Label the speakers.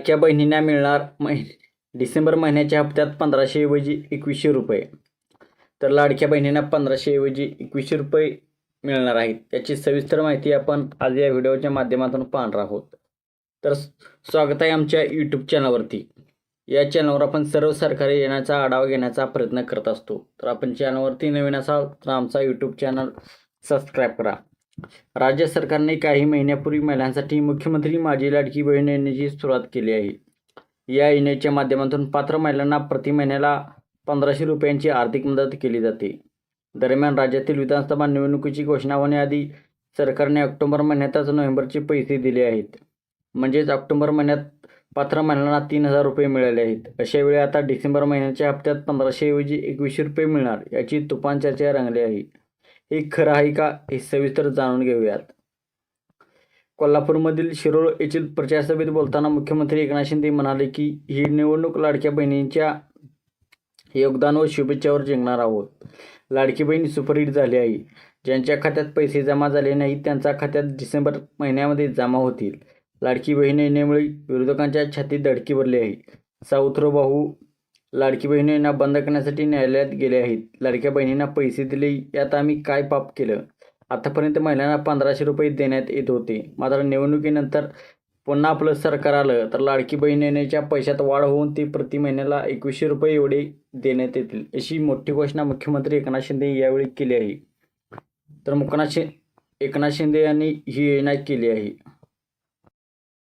Speaker 1: लाडक्या बहिणींना मिळणार महि डिसेंबर महिन्याच्या हप्त्यात पंधराशे ऐवजी एकवीसशे रुपये. तर लाडक्या बहिणींना पंधराशे ऐवजी एकवीसशे रुपये मिळणार आहेत. त्याची सविस्तर माहिती आपण आज या व्हिडिओच्या माध्यमातून पाहणार आहोत. तर स्वागत आहे आमच्या यूट्यूब चॅनलवरती या चॅनलवर आपण सर्व सरकारी येण्याचा आढावा घेण्याचा प्रयत्न करत असतो. तर आपण चॅनलवरती नवीन असाल तर आमचा यूट्यूब चॅनल सबस्क्राईब करा. राज्य सरकारने काही महिन्यापूर्वी महिलांसाठी मुख्यमंत्री माझी लाडकी बहीण योजनेची सुरुवात केली आहे. या योजनेच्या माध्यमातून पात्र महिलांना प्रति महिन्याला पंधराशे रुपयांची आर्थिक मदत केली जाते. दरम्यान राज्यातील विधानसभा निवडणुकीची घोषणा होण्याआधी सरकारने ऑक्टोबर महिन्यातच नोव्हेंबरचे पैसे दिले आहेत. म्हणजेच ऑक्टोबर महिन्यात पात्र महिलांना तीन हजार रुपये मिळाले आहेत. अशा वेळी आता डिसेंबर महिन्याच्या हप्त्यात पंधराशे ऐवजी एकवीसशे रुपये मिळणार याची तुफान चर्चा रंगली आहे. हे खरं आहे का हे सविस्तर जाणून घेऊयात. कोल्हापूरमधील शिरोळ येथील प्रचारसभेत बोलताना मुख्यमंत्री एकनाथ शिंदे म्हणाले की ही निवडणूक लाडक्या बहिणींच्या योगदान व शुभेच्छावर जिंकणार आहोत. लाडकी बहीण सुपरहिट झाली आहे. ज्यांच्या खात्यात पैसे जमा झाले नाहीत त्यांच्या खात्यात डिसेंबर महिन्यामध्ये जमा होतील. लाडकी बहीण येण्यामुळे विरोधकांच्या छातीत धडकी भरली आहे. सावत्र भाऊ लाडकी बहीण योजना बंद करण्यासाठी न्यायालयात गेले आहेत. लाडक्या बहिणींना पैसे दिले यात आम्ही काय पाप केलं? आतापर्यंत महिलांना पंधराशे रुपये देण्यात येत होते. मात्र निवडणुकीनंतर पुन्हा आपलं सरकार आलं तर लाडकी बहीण येण्याच्या पैशात वाढ होऊन ती प्रति महिन्याला एकवीसशे रुपये एवढे देण्यात येतील अशी मोठी घोषणा मुख्यमंत्री एकनाथ शिंदे यावेळी केली आहे. तर मुकनाथ शि एकनाथ शिंदे यांनी ही योजना केली आहे.